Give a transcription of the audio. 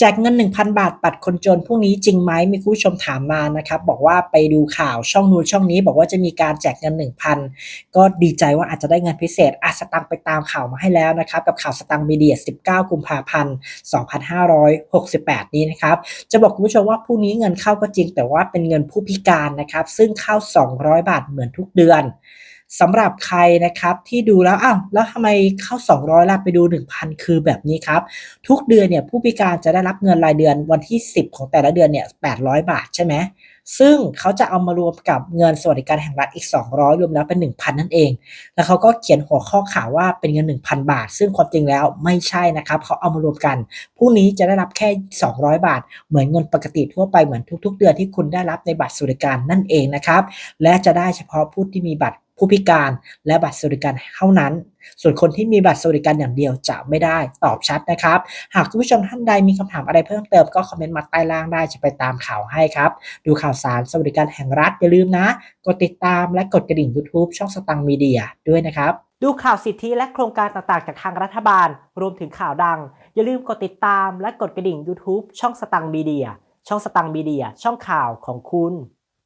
แจกเงิน 1,000 บาทปัดคนจนพรุ่งนี้จริงไหมมีคุณผู้ชมถามมานะครับบอกว่าไปดูข่าวช่องนู้นช่องนี้ บอกว่าจะมีการแจกเงิน 1,000 ก็ดีใจว่าอาจจะได้เงินพิเศษอาสตังค์ไปตามข่าวมาให้แล้วนะครับกับข่าวสตังค์มีเดีย 19 กุมภาพันธ์ 2568 นี้นะครับจะบอกคุณผู้ชมว่าพรุ่งนี้เงินเข้าก็จริง แต่ว่าเป็นเงินผู้พิการนะครับซึ่งเข้า 200 บาทเหมือนทุกเดือน สำหรับใครนะครับที่ดูแล้วอ้าวแล้วทำไมเข้า 200ล่ะไปดู 1,000 คือแบบนี้ครับ ทุกเดือนเนี่ยผู้พิการจะได้รับเงินรายเดือนวันที่ 10 ของแต่ละเดือนเนี่ย800 บาทใช่ไหมซึ่งเขาจะเอามารวมกับเงินสวัสดิการแห่งรัฐอีก 200 รวมแล้วเป็น 1,000 นั่นเอง แล้วเขาก็เขียนหัวข้อข่าวว่าเป็นเงิน 1,000 บาท ซึ่งความจริงแล้วไม่ใช่นะครับเขาเอามารวมกันพรุ่งนี้จะได้รับแค่ 200 บาท เหมือนเงินปกติทั่วไปเหมือนทุก ๆ เดือนที่คุณได้รับในบัตรสวัสดิการนั่นเองนะครับและจะได้เฉพาะผู้ที่มีบัตร ผู้พิการและบัตรสวัสดิการเท่านั้น ส่วนคนที่มีบัตรสวัสดิการอย่างเดียวจะไม่ได้ตอบชัดนะครับ หากคุณผู้ชมท่านใดมีคำถามอะไรเพิ่มเติมก็คอมเมนต์มาใต้ล่างได้จะไปตามข่าวให้ครับ ดูข่าวสารสวัสดิการแห่งรัฐอย่าลืมนะ กดติดตามและกดกระดิ่ง YouTube ช่องสตังมีเดียด้วยนะครับ ดูข่าวสิทธิและโครงการต่างๆ จากทางรัฐบาล รวมถึงข่าวดัง อย่าลืมกดติดตามและกดกระดิ่ง YouTube ช่องสตังมีเดียช่องสตังมีเดียช่องข่าวของคุณ